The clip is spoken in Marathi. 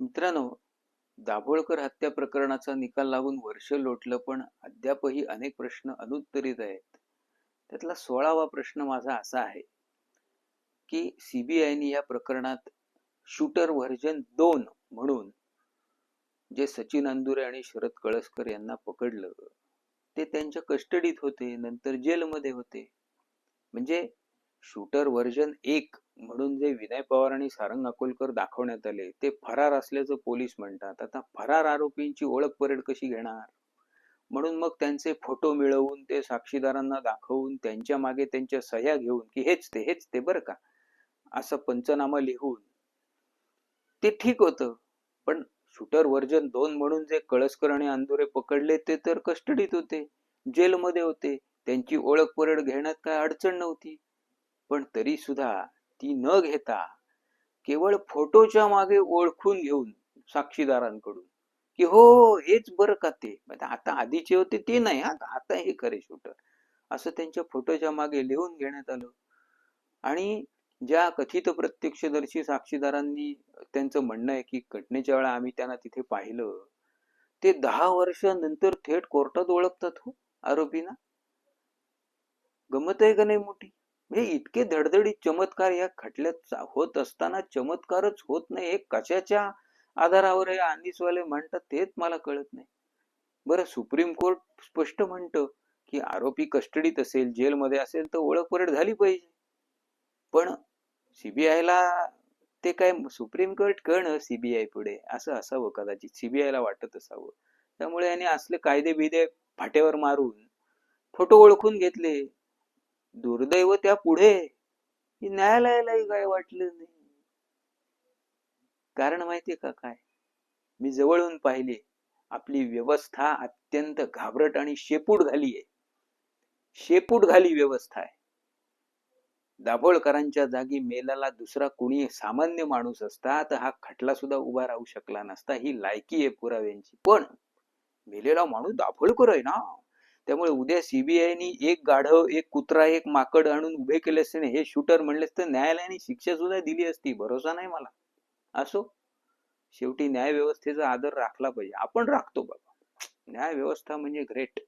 मित्रांनो दाभोळकर हत्या प्रकरणाचा निकाल लागून वर्ष लोटलं पण अद्यापही अनेक प्रश्न अनुत्तरित आहेत. त्यातला सोळावा प्रश्न माझा असा आहे की सीबीआयने या प्रकरणात शूटर व्हर्जन दोन म्हणून जे सचिन अंदुरे आणि शरद कळसकर यांना पकडलं ते त्यांच्या कस्टडीत होते नंतर जेलमध्ये होते. म्हणजे शूटर व्हर्जन एक म्हणून जे विनय पवार आणि सारंग अकोलकर दाखवण्यात आले ते फरार असल्याचं पोलीस म्हणतात. आता फरार आरोपींची ओळख परेड कशी घेणार? म्हणून मग त्यांचे फोटो मिळवून ते साक्षीदारांना दाखवून त्यांच्या मागे त्यांच्या सह्या घेऊन की हेच ते हेच ते बरं का? असं पंचनामा लिहून. ते ठीक होतं. पण शूटर व्हर्जन दोन म्हणून जे कळसकर आणि अंदुरे पकडले ते तर कस्टडीत होते. जेलमध्ये होते. त्यांची ओळख परेड घेण्यात काय अडचण नव्हती. पण तरी सुद्धा ती न घेता केवळ फोटोच्या मागे ओळखून घेऊन साक्षीदारांकडून की हो हेच बरं का ते? म्हणजे आता आधीचे होते ते नाही. आता हे खरे शूटर असं त्यांच्या फोटोच्या मागे लिहून घेण्यात आलं. आणि ज्या कथित प्रत्यक्षदर्शी साक्षीदारांनी त्यांचं म्हणणं आहे की घटनेच्या वेळा आम्ही त्यांना तिथे पाहिलं ते दहा वर्षानंतर थेट कोर्टात ओळखतात हो आरोपींना. गमत आहे का नाही मोठी? म्हणजे इतके धडधडीत चमत्कार या खटल्यात होत असताना चमत्कारच होत नाही हे कशाच्या आधारावर हे आंदीसवाले म्हणतात तेच मला कळत नाही. बरं सुप्रीम कोर्ट स्पष्ट म्हणतं की आरोपी कस्टडीत असेल जेलमध्ये असेल तर ओळख परेड झाली पाहिजे. पण सीबीआयला ते काय सुप्रीम कोर्ट कळणं सीबीआय पुढे? असं असावं कदाचित. सीबीआय ला वाटत असावं. त्यामुळे याने असले कायदे बिदे फाट्यावर मारून फोटो ओळखून घेतले. दुर्दैव त्या पुढे न्यायालयालाही काय वाटलं नाही. कारण माहितीये का काय? मी जवळून पाहिले आपली व्यवस्था अत्यंत घाबरट आणि शेपूट झाली आहे शेपूट घाली व्यवस्था आहे. दाभोळकरांच्या जागी मेलाला दुसरा कुणी सामान्य माणूस असता तर हा खटला सुद्धा उभा राहू शकला नसता ही लायकी आहे पुराव्यांची. पण मेलेला माणूस दाभोळकर आहे ना? त्यामुळे उद्या सीबीआयनी एक गाढव एक कुत्रा एक माकड आणून उभे केले असते हे शूटर म्हणलेस तर न्यायालयाने शिक्षा सुद्धा दिली असती भरोसा नाही मला. असो. शेवटी न्याय व्यवस्थेचा आदर राखला पाहिजे. आपण राखतो बाबा. न्याय व्यवस्था म्हणजे ग्रेट.